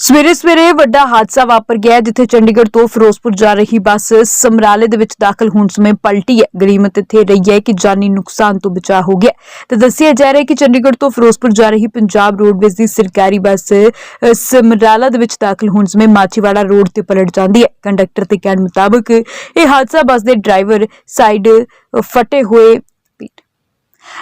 ਸਵੇਰੇ ਸਵੇਰੇ ਵੱਡਾ ਹਾਦਸਾ ਵਾਪਰ ਗਿਆ ਜਿੱਥੇ ਚੰਡੀਗੜ੍ਹ ਤੋਂ ਫਿਰੋਜ਼ਪੁਰ ਜਾ ਰਹੀ ਬੱਸ ਸਮਰਾਲੇ ਦੇ ਵਿੱਚ ਦਾਖਲ ਹੋਣ ਸਮੇਂ ਪਲਟੀ ਹੈ। ਗਰੀਮਤ ਇੱਥੇ ਰਹੀ ਹੈ ਕਿ ਜਾਨੀ ਨੁਕਸਾਨ ਤੋਂ ਬਚਾ ਹੋ ਗਿਆ ਤੇ ਦੱਸਿਆ ਜਾ ਰਿਹਾ ਹੈ ਕਿ ਚੰਡੀਗੜ੍ਹ ਤੋਂ ਫਿਰੋਜ਼ਪੁਰ ਜਾ ਰਹੀ ਪੰਜਾਬ ਰੋਡਵੇਜ਼ ਦੀ ਸਰਕਾਰੀ ਬੱਸ ਸਮਰਾਲਾ ਦੇ ਵਿੱਚ ਦਾਖਲ ਹੋਣ ਸਮੇਂ ਮਾਚੀਵਾੜਾ ਰੋਡ ਤੇ ਪਲਟ ਜਾਂਦੀ ਹੈ। ਕੰਡਕਟਰ ਦੇ ਕਹਿਣ ਮੁਤਾਬਕ ਇਹ ਹਾਦਸਾ ਬੱਸ ਦੇ ਡਰਾਈਵਰ ਸਾਈਡ ਫਟੇ ਹੋਏ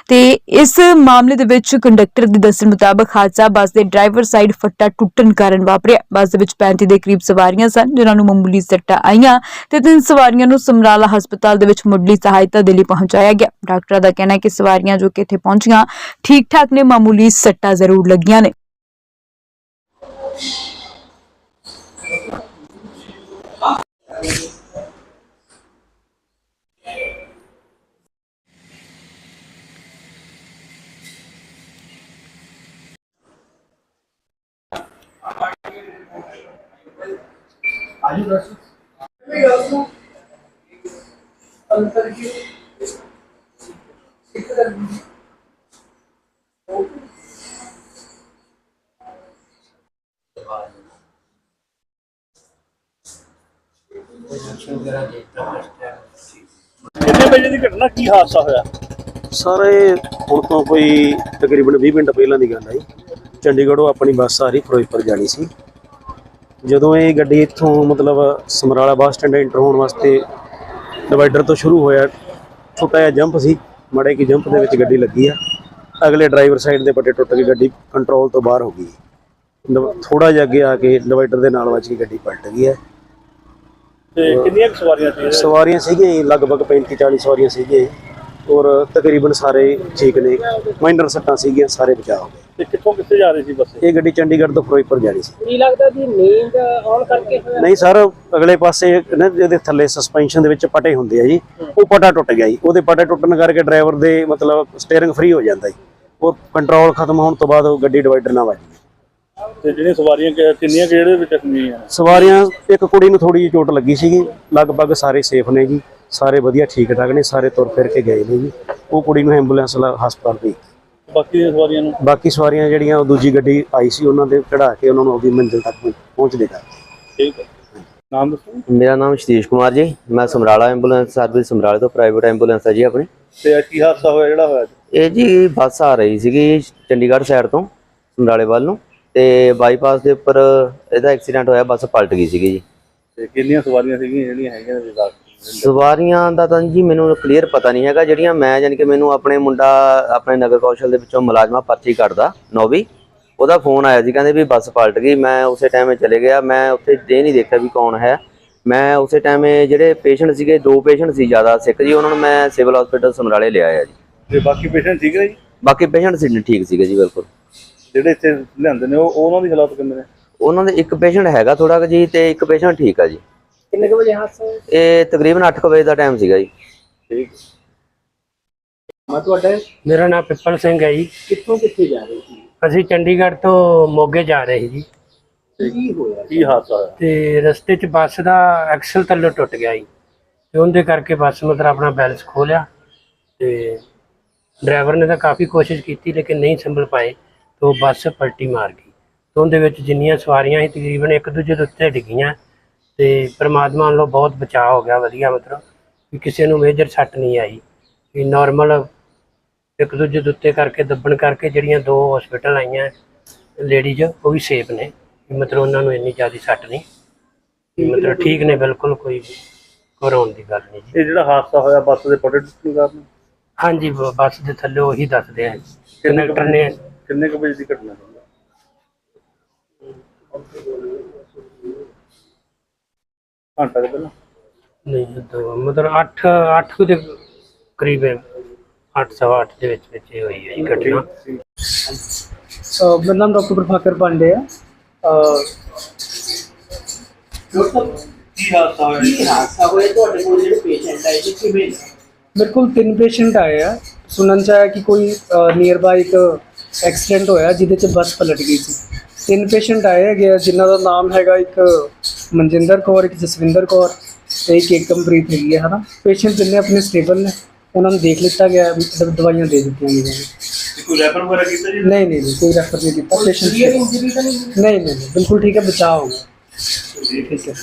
ਤੇ ਇਸ ਮਾਮਲੇ ਦੇ ਵਿੱਚ ਕੰਡਕਟਰ ਦੇ ਦੱਸਣ ਮੁਤਾਬਕ ਹਾਦਸਾ ਬੱਸ ਦੇ ਡਰਾਈਵਰ ਸਾਈਡ ਫੱਟਾ ਟੁੱਟਣ ਕਾਰਨ ਵਾਪਰਿਆ। ਬੱਸ ਦੇ ਵਿੱਚ 35 ਦੇ ਕਰੀਬ ਸਵਾਰੀਆਂ ਸਨ, ਜਿਨ੍ਹਾਂ ਨੂੰ ਮਾਮੂਲੀ ਸੱਟਾਂ ਆਈਆਂ ਤੇ ਤਿੰਨ ਸਵਾਰੀਆਂ ਨੂੰ ਸਮਰਾਲਾ ਹਸਪਤਾਲ ਦੇ ਵਿੱਚ ਮੁੱਢਲੀ ਸਹਾਇਤਾ ਦੇ ਲਈ ਪਹੁੰਚਾਇਆ ਗਿਆ। ਡਾਕਟਰਾਂ ਦਾ ਕਹਿਣਾ ਹੈ ਕਿ ਸਵਾਰੀਆਂ ਜੋ ਕਿ ਇੱਥੇ ਪਹੁੰਚੀਆਂ ਠੀਕ ਠਾਕ ਨੇ, ਮਾਮੂਲੀ ਸੱਟਾਂ ਜ਼ਰੂਰ ਲੱਗੀਆਂ ਨੇ। ਕਿੰਨੇ ਵਜੇ ਦੀ ਘਟਨਾ, ਕੀ ਹਾਦਸਾ ਹੋਇਆ ਸਾਰੇ ਹੁਣ ਤੋਂ ਕੋਈ ਤਕਰੀਬਨ 20 ਮਿੰਟ ਪਹਿਲਾਂ ਦੀ ਗੱਲ ਹੈ ਜੀ। ਚੰਡੀਗੜ੍ਹੋਂ ਆਪਣੀ ਬੱਸ ਆ ਰਹੀ, ਫਿਰੋਜ਼ਪੁਰ ਜਾਣੀ ਸੀ ਜਦੋਂ ਇਹ ਗੱਡੀ ਇੱਥੋਂ ਮਤਲਬ ਸਮਰਾਲਾ ਬੱਸ ਸਟੈਂਡ ਐਂਟਰ ਹੋਣ ਵਾਸਤੇ ਡਿਵਾਈਡਰ ਤੋਂ ਸ਼ੁਰੂ ਹੋਇਆ ਛੋਟਾ ਜਿਹਾ ਜੰਪ ਸੀ ਮੜੇ ਕੀ ਜੰਪ ਦੇ ਵਿੱਚ ਗੱਡੀ ਲੱਗੀ ਆ। ਅਗਲੇ ਡਰਾਈਵਰ ਸਾਈਡ ਦੇ ਪੱਟੇ ਟੁੱਟ ਕੇ ਗੱਡੀ ਕੰਟਰੋਲ ਤੋਂ ਬਾਹਰ ਹੋ ਗਈ। ਥੋੜਾ ਜਿਹਾ ਅੱਗੇ ਆ ਕੇ ਡਿਵਾਈਡਰ ਦੇ ਨਾਲ ਵੱਜ ਕੇ ਗੱਡੀ ਪਲਟ ਗਈ ਹੈ ਤੇ ਕਿੰਨੀਆਂ ਸਵਾਰੀਆਂ ਸੀ? ਸਵਾਰੀਆਂ ਸੀਗੀਆਂ ਜੀ, ਲਗਭਗ 35 40 ਸਵਾਰੀਆਂ ਸੀਗੀਆਂ ਔਰ ਤਕਰੀਬਨ ਸਾਰੇ ਠੀਕ ਨੇ। ਮਾਈਨਰ ਸੱਟਾਂ ਸੀਗੀਆਂ ਸਾਰੇ ਬਚਾਅ ਹੋ ਗਏ। ਤੇ ਕਿੱਥੋਂ ਕਿੱਥੇ ਜਾ ਰਹੀ ਸੀ ਬੱਸ? ਇਹ ਗੱਡੀ ਚੰਡੀਗੜ੍ਹ ਤੋਂ ਫਿਰੋਜ਼ਪੁਰ ਜਾਣੀ ਸੀ। ਕੀ ਲੱਗਦਾ ਵੀ ਨੀਂਦ ਆਉਣ ਕਰਕੇ ਨਹੀਂ ਸਰ ਅਗਲੇ ਪਾਸੇ ਨਾ ਜਿਹਦੇ ਥੱਲੇ ਸਸਪੈਂਸ਼ਨ ਦੇ ਵਿੱਚ ਪਟੇ ਹੁੰਦੇ ਆ ਜੀ। ਉਹ ਪਟਾ ਟੁੱਟ ਗਿਆ ਜੀ। ਉਹਦੇ ਪਟੇ ਟੁੱਟਣ ਕਰਕੇ ਡਰਾਈਵਰ ਦੇ ਮਤਲਬ ਸਟੀਅਰਿੰਗ ਫ੍ਰੀ ਹੋ ਜਾਂਦਾ ਜੀ। ਉਹ ਕੰਟਰੋਲ ਖਤਮ ਹੋਣ ਤੋਂ ਬਾਅਦ ਉਹ ਗੱਡੀ ਡਿਵਾਈਡਰ ਨਾਲ ਵੱਜ ਗਈ। ਤੇ ਜਿਹੜੀਆਂ ਸਵਾਰੀਆਂ ਕਿੰਨੀਆਂ ਕਿਹੜੇ ਵਿੱਚ ਜ਼ਖਮੀਆਂ ਸਵਾਰੀਆਂ ਇੱਕ ਕੁੜੀ ਨੂੰ ਥੋੜੀ ਜਿਹੀ ਚੋਟ ਲੱਗੀ ਸੀਗੀ। ਲਗਭਗ ਸਾਰੇ ਸੇਫ ਨੇ ਜੀ। ਸਾਰੇ ਵਧੀਆ ਠੀਕ ਠਾਕ ਨੇ ਸਾਰੇ ਤੁਰ ਫਿਰ ਕੇ ਗਏ ਨੇ ਜੀ। ਉਹ ਕੁੜੀ ਨੂੰ ਐਂਬੂਲੈਂਸ ਨਾਲ ਹਸਪਤਾਲ ਭੇਜ ਬਾਕੀ ਦੀਆਂ ਸਵਾਰੀਆਂ ਨੂੰ? ਬਾਕੀ ਸਵਾਰੀਆਂ ਜਿਹੜੀਆਂ ਉਹ ਦੂਜੀ ਗੱਡੀ ਆਈ ਸੀ ਉਹਨਾਂ ਦੇ ਚੜਾ ਕੇ ਉਹਨਾਂ ਨੂੰ ਆਪਣੀ ਮੰਜ਼ਿਲ ਤੱਕ ਪਹੁੰਚ ਦੇਗਾ ਠੀਕ ਹੈ। ਨਾਮ ਦੱਸੋ ਮੇਰਾ ਨਾਮ ਸਤੀਸ਼ ਕੁਮਾਰ ਜੀ। ਮੈਂ ਸਮਰਾਲਾ ਐਂਬੂਲੈਂਸ ਸਰਵਿਸ ਸਮਰਾਲੇ ਤੋਂ ਪ੍ਰਾਈਵੇਟ ਐਂਬੂਲੈਂਸ ਹੈ ਜੀ ਆਪਣੀ। ਤੇ ਅੱਜ ਕੀ ਹਾਦਸਾ ਹੋਇਆ ਜਿਹੜਾ ਹੋਇਆ ਇਹ ਜੀ ਬੱਸ ਆ ਰਹੀ ਸੀਗੀ ਚੰਡੀਗੜ੍ਹ ਸਾਈਡ ਤੋਂ ਸਮਰਾਲੇ ਵੱਲ ਨੂੰ। ਤੇ ਬਾਈਪਾਸ ਦੇ ਉੱਪਰ ਇਹਦਾ ਐਕਸੀਡੈਂਟ ਹੋਇਆ ਬੱਸ ਪਲਟ ਗਈ ਸੀਗੀ ਜੀ। ਤੇ ਕਿੰਨੀਆਂ ਸਵਾਰੀਆਂ ਸੀਗੀਆਂ ਜਿਹੜੀਆਂ ਹੈਗੀਆਂ ਨੇ ਵਿਦਾਕ ਸਵਾਰੀਆਂ ਦਾ ਤਾਂ ਜੀ ਮੈਨੂੰ ਕਲੀਅਰ ਪਤਾ ਨਹੀਂ ਹੈਗਾ ਜਿਹੜੀਆਂ ਮੈਂ ਕਿ ਮੈਨੂੰ ਆਪਣੇ ਮੁੰਡਾ ਆਪਣੇ ਨਗਰ ਕੌਸ਼ਲ ਦੇ ਵਿੱਚੋਂ ਮੁਲਾਜ਼ਮਾ ਪਰਚੀ ਕੱਢਦਾ ਨੌਵੀਂ। ਉਹਦਾ ਫੋਨ ਆਇਆ ਸੀ ਕਹਿੰਦੇ ਵੀ ਬੱਸ ਪਲਟ ਗਈ ਮੈਂ ਉਸੇ ਟਾਈਮ ਚਲੇ ਗਿਆ ਮੈਂ ਉੱਥੇ ਇਹ ਨਹੀਂ ਦੇਖਿਆ ਵੀ ਕੌਣ ਹੈ। ਮੈਂ ਉਸੇ ਟਾਈਮ ਜਿਹੜੇ ਪੇਸ਼ੈਂਟ ਸੀਗੇ ਦੋ ਪੇਸ਼ੈਂਟ ਸੀ ਜ਼ਿਆਦਾ ਸਿੱਖ ਜੀ ਉਹਨਾਂ ਨੂੰ ਮੈਂ ਸਿਵਲ ਹਸਪੀਟਲ ਸਮਰਾਲੇ ਲਿਆਇਆ ਜੀ। ਤੇ ਬਾਕੀ ਪੇਸ਼ੈਂਟ ਠੀਕ ਨੇ ਜੀ? ਬਾਕੀ ਪੇਸ਼ੈਂਟ ਸੀ ਠੀਕ ਸੀਗੇ ਜੀ ਬਿਲਕੁਲ। ਜਿਹੜੇ ਇੱਥੇ ਲਿਆਂਦੇ ਨੇ ਉਹ ਉਹਨਾਂ ਦੀ ਹਾਲਾਤ ਕਿੰਨੇ ਨੇ? ਉਹਨਾਂ ਦੇ ਇੱਕ ਪੇਸ਼ੈਂਟ ਹੈਗਾ ਥੋੜਾ ਜੀ ਤੇ ਇੱਕ ਪੇਸ਼ੈਂਟ ਠੀਕ ਆ ਜੀ। ਕਿੰਨੇ ਕੁ ਵਜੇ ਹਾਦਸਾ ਹੋਇਆ? ਇਹ ਤਕਰੀਬਨ 8 ਵਜੇ ਦਾ ਟਾਈਮ ਸੀਗਾ ਜੀ। ਠੀਕ। ਮੈਂ ਤੁਹਾਡਾ ਮੇਰਾ ਨਾਮ ਪਿੱਪਲ ਸਿੰਘ ਹੈ ਜੀ। ਕਿੱਥੋਂ ਕਿੱਥੇ ਜਾ ਰਹੇ ਸੀ? ਅਸੀਂ ਚੰਡੀਗੜ੍ਹ ਤੋਂ ਮੋਗੇ ਜਾ ਰਹੇ ਸੀ ਜੀ। ਕੀ ਹੋਇਆ? ਕੀ ਹਾਦਸਾ ਹੋਇਆ? ਤੇ ਰਸਤੇ 'ਚ ਬੱਸ ਦਾ ਐਕਸਲ ਥੱਲੇ ਟੁੱਟ ਗਿਆ ਜੀ। ਤੇ ਉਹਦੇ ਕਰਕੇ ਬੱਸ ਮਤਲਬ ਆਪਣਾ ਬੈਲੈਂਸ ਖੋ ਲਿਆ ਤੇ ਡਰਾਈਵਰ ਨੇ ਤਾਂ ਕਾਫੀ ਕੋਸ਼ਿਸ਼ ਕੀਤੀ ਲੇਕਿਨ ਨਹੀਂ ਸੰਭਲ ਪਾਏ। ਤੇ ਉਹ ਬੱਸ ਪਲਟੀ ਮਾਰ ਗਈ। ਤੇ ਉਹਦੇ ਵਿੱਚ ਜਿੰਨੀਆਂ ਸਵਾਰੀਆਂ ਸੀ ਤਕਰੀਬਨ ਇੱਕ ਦੂਜੇ ਦੇ ਉੱਤੇ ਡਿੱਗੀਆਂ। ਤੇ ਪ੍ਰਮਾਤਮਾ ਵੱਲੋਂ ਬਹੁਤ ਬਚਾਅ ਹੋ ਗਿਆ ਵਧੀਆ ਮਤਲਬ ਵੀ ਕਿਸੇ ਨੂੰ ਮੇਜਰ ਸੱਟ ਨਹੀਂ ਆਈ। ਵੀ ਨਾਰਮਲ ਇੱਕ ਦੂਜੇ ਦੇ ਉੱਤੇ ਕਰਕੇ ਦੱਬਣ ਕਰਕੇ ਜਿਹੜੀਆਂ ਦੋ ਹਸਪੀਟਲ ਆਈਆਂ ਲੇਡੀਜ਼ ਉਹ ਵੀ ਸੇਫ ਨੇ। ਵੀ ਮਤਲਬ ਉਹਨਾਂ ਨੂੰ ਇੰਨੀ ਜ਼ਿਆਦਾ ਸੱਟ ਨਹੀਂ। ਵੀ ਮਤਲਬ ਠੀਕ ਨੇ ਬਿਲਕੁਲ ਕੋਈ ਘਬਰਾਉਣ ਦੀ ਗੱਲ ਨਹੀਂ ਜੀ। ਇਹ ਜਿਹੜਾ ਹਾਦਸਾ ਹੋਇਆ ਬੱਸ ਦੇ ਪਟੇ ਟੁੱਟਣ ਕਾਰਨ? ਹਾਂਜੀ ਬ- ਬੱਸ ਦੇ ਥੱਲੇ ਉਹੀ ਦੱਸਦੇ ਆ। ਕੰਡਕਟਰ ਨੇ ਕਿੰਨੇ ਕੁ ਵਜੇ ਦੀ ਘਟਨਾ? ਹੈ ਘੰਟਾ ਕੁ ਪਹਿਲਾਂ? ਨਹੀਂ ਦੋ ਮਤਲਬ 8 8 ਦੇ ਕਰੀਬ 8 ਸਵਾ 8 ਦੇ ਵਿੱਚ ਵਿੱਚ ਇਹ ਹੋਈ ਹੈ ਜੀ ਘਟਨਾ। ਮੇਰਾ ਨਾਮ ਡਾਕਟਰ ਪ੍ਰਭਾਕਰ ਪਾਂਡੇ ਕਿਵੇਂ ਮੇਰੇ ਕੋਲ ਤਿੰਨ ਪੇਸ਼ੈਂਟ ਆਏ ਆ। ਸੁਣਨ ਚ ਆਇਆ ਕਿ ਕੋਈ ਨੀਅਰ ਬਾਈ ਇੱਕ ਐਕਸੀਡੈਂਟ ਹੋਇਆ ਜਿਹਦੇ ਚ ਬੱਸ ਪਲਟ ਗਈ ਸੀ। ਤਿੰਨ ਪੇਸ਼ੈਂਟ ਆਏ ਹੈਗੇ ਆ ਜਿਨ੍ਹਾਂ ਦਾ ਨਾਮ ਹੈਗਾ ਇੱਕ मनजिंदर कौर एक जसविंदर कौर एक एकम प्रीत हैगी है ना? पेशेंट जिन्हें अपने स्टेबल ने उन्होंने देख लिता गया मतलब दवाइया दे दी गई नहीं नहीं कोई रेफर नहीं किया। नहीं नहीं बिल्कुल ठीक है बचाव ठीक है।